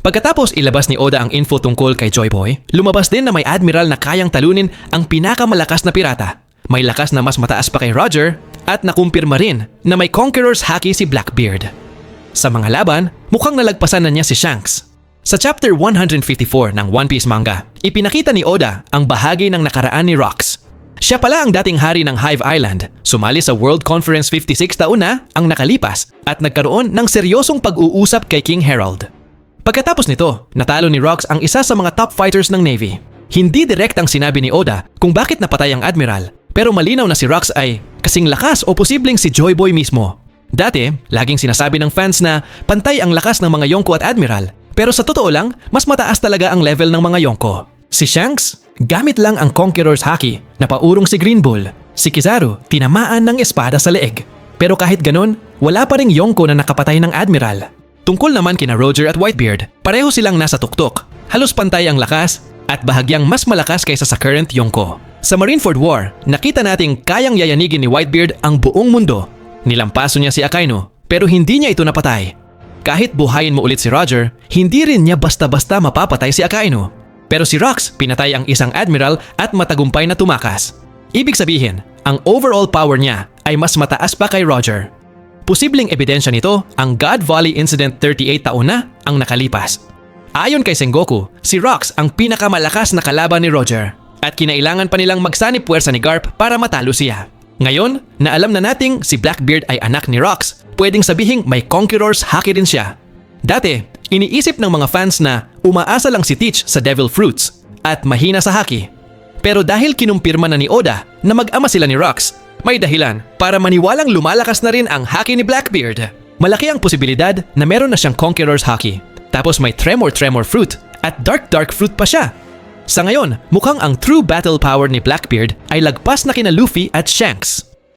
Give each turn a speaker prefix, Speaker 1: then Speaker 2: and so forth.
Speaker 1: Pagkatapos ilabas ni Oda ang info tungkol kay Joy Boy, lumabas din na may admiral na kayang talunin ang pinakamalakas na pirata. May lakas na mas mataas pa kay Roger at nakumpirma rin na may Conqueror's Haki si Blackbeard. Sa mga laban, mukhang nalagpasan na niya si Shanks. Sa chapter 154 ng One Piece manga, ipinakita ni Oda ang bahagi ng nakaraan ni Rox. Siya pala ang dating hari ng Hive Island, sumali sa World Conference 56 taon na ang nakalipas at nagkaroon ng seryosong pag-uusap kay King Herald. Pagkatapos nito, natalo ni Rox ang isa sa mga top fighters ng Navy. Hindi direktang sinabi ni Oda kung bakit napatay ang admiral, pero malinaw na si Rox ay kasing lakas o posibleng si Joy Boy mismo. Dati, laging sinasabi ng fans na pantay ang lakas ng mga Yonko at admiral, pero sa totoo lang, mas mataas talaga ang level ng mga Yonko. Si Shanks, gamit lang ang Conqueror's Haki na paurong si Green Bull. Si Kizaru, tinamaan ng espada sa leeg. Pero kahit ganun, wala pa ring Yonko na nakapatay ng admiral. Tungkol naman kina Roger at Whitebeard, pareho silang nasa tuktok. Halos pantay ang lakas at bahagyang mas malakas kaysa sa current Yonko. Sa Marineford War, nakita nating kayang yayanigin ni Whitebeard ang buong mundo. Nilampaso niya si Akainu, pero hindi niya ito napatay. Kahit buhayin mo ulit si Roger, hindi rin niya basta-basta mapapatay si Akainu. Pero si Rox pinatay ang isang admiral at matagumpay na tumakas. Ibig sabihin, ang overall power niya ay mas mataas pa kay Roger. Posibleng ebidensya nito ang God Valley Incident 38 taon na ang nakalipas. Ayon kay Sengoku, si Rox ang pinakamalakas na kalaban ni Roger at kinailangan pa nilang magsanip puwersa ni Garp para matalo siya. Ngayon, na alam na nating si Blackbeard ay anak ni Rox, pwedeng sabihing may Conqueror's Haki din siya. Dati, iniisip ng mga fans na umaasa lang si Teach sa Devil Fruits at mahina sa Haki. Pero dahil kinumpirma na ni Oda na mag-ama sila ni Rox, may dahilan para maniwalang lumalakas na rin ang Haki ni Blackbeard. Malaki ang posibilidad na meron na siyang Conqueror's Haki. Tapos may Tremor Tremor Fruit at Dark Dark Fruit pa siya. Sa ngayon, mukhang ang true battle power ni Blackbeard ay lagpas na kina Luffy at Shanks.